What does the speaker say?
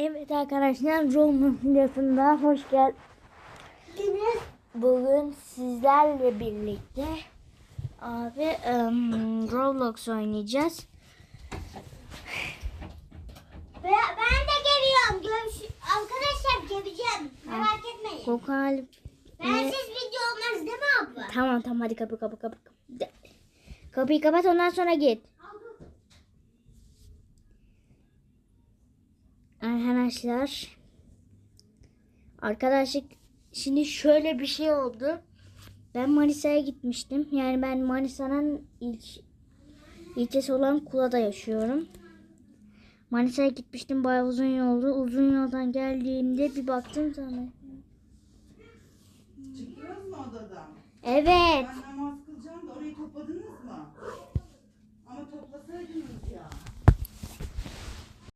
Evet arkadaşlar Roman videosunda hoş geldiniz. Bugün sizlerle birlikte abi em, Roblox oynayacağız. Ben de geliyorum. Görüş Arkadaşlar geleceğim. Merak etmeyin. Kokal Bensiz video olmaz değil mi abla? Tamam tamam hadi kapı kapı kapı. Kapıyı kapat ondan sonra git. Arkadaşlar Arkadaşlık şimdi şöyle bir şey oldu. Ben Manisa'ya gitmiştim. Yani ben Manisa'nın ilk ilçesi olan Kula'da yaşıyorum. Manisa'ya gitmiştim bayağı uzun yoldu. Uzun yoldan geldiğimde bir baktım sana. Çıktınız mı odadan? Evet.